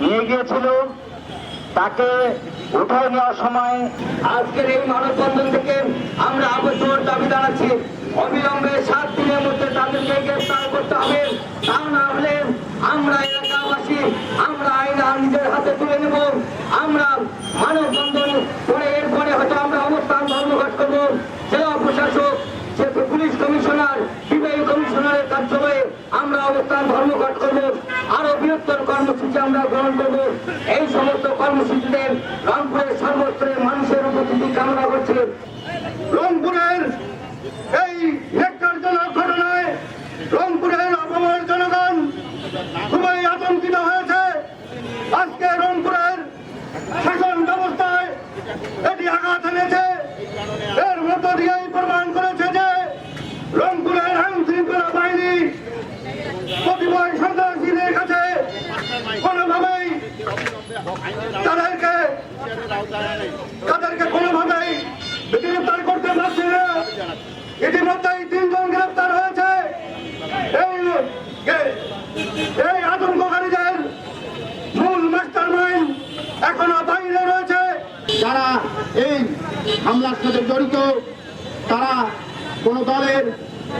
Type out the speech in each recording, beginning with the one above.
নিয়ে গিয়েছিল। তাকে উঠায় নেওয়ার সময় আজকের এই মানববন্ধন থেকে আমরা আবশ্যক দাবি জানাচ্ছি। অবিলম্বে সাত দিনের মধ্যে তাদেরকে গ্রেফতার করতে হবে। তা না হলে আমরা এলাকাবাসী, আমরা আইন নিজের হাতে তুলে নেব। আমরা মানববন্ধন করে এরপরে হয়তো আমরা অবস্থান ধর্মঘট করব। জেলা প্রশাসক পুলিশ কমিশনার, বিবাহী কমিশনারের কার্যালয়ে আমরা অবস্থান ধর্মঘট করব। বৃহত্তর কর্মসূচি আমরা গ্রহণ করব। এই সমস্ত কর্মসূচিতে রংপুরের সর্বস্তরের মানুষের উপস্থিতি কামনা করছে। রংপুরের এই নেককারজনক ঘটনায় রংপুরের অপমান জনগণ খুবই আতঙ্কিত হয়েছে। আজকে রংপুরের কোনোভাবেই তাদেরকে তাদেরকে কোনোভাবেই গ্রেফতার করতে পারছে না। ইতিমধ্যেই তিনজন গ্রেফতার হয়েছে। এই এই আতঙ্ককারীদের মূল মাস্টার মাইন্ড এখনও বাইরে রয়েছে। যারা এই হামলার সাথে জড়িত, তারা কোনো দলের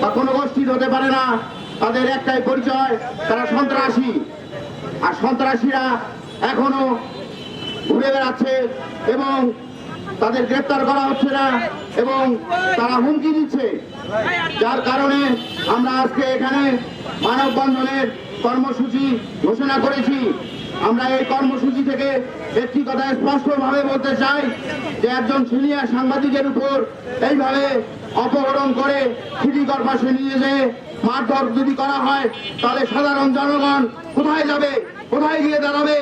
বা কোনো গোষ্ঠীর হতে পারে না। তাদের একটাই পরিচয়, তারা সন্ত্রাসী। আর সন্ত্রাসীরা এখনও ঘুরে বেড়াচ্ছে এবং তাদের গ্রেপ্তার করা হচ্ছে না এবং তারা হুমকি দিচ্ছে। যার কারণে আমরা আজকে এখানে মানববন্ধনের কর্মসূচি ঘোষণা করেছি। আমরা এই কর্মসূচি থেকে একটি কথা স্পষ্টভাবে বলতে চাই যে একজন সিনিয়র সাংবাদিকের উপর এইভাবে অপহরণ করে সিটি কর্পাসে নিয়ে যেয়ে মারধর যদি করা হয় তাহলে সাধারণ জনগণ কোথায় যাবে? কোথায় গিয়ে দাঁড়াবে?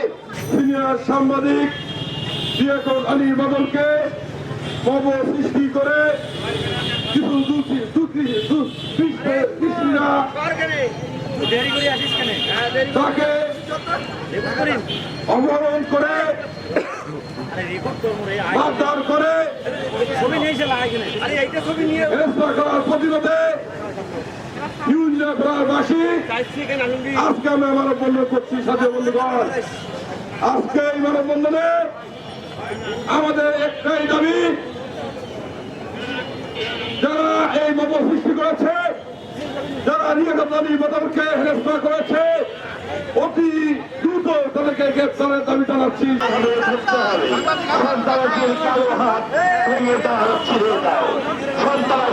সিনিয়র সাংবাদিক আলী বদলকে কব সৃষ্টি করে কিছু তাকে অপহরণ করে মারধর করে প্রতিরোধে আজকে আমি মানববন্ধন করছি, সাথে বন্ধুগণ আজকে এই মানববন্ধনে আমাদের একটাই দাবি, যারা এই মত সৃষ্টি করেছে, যারা নিরাপত্তা বদলকে গ্রেফতার করেছে, অতি দ্রুত তাদেরকে গ্রেফতারের দাবি জানাচ্ছি। দাও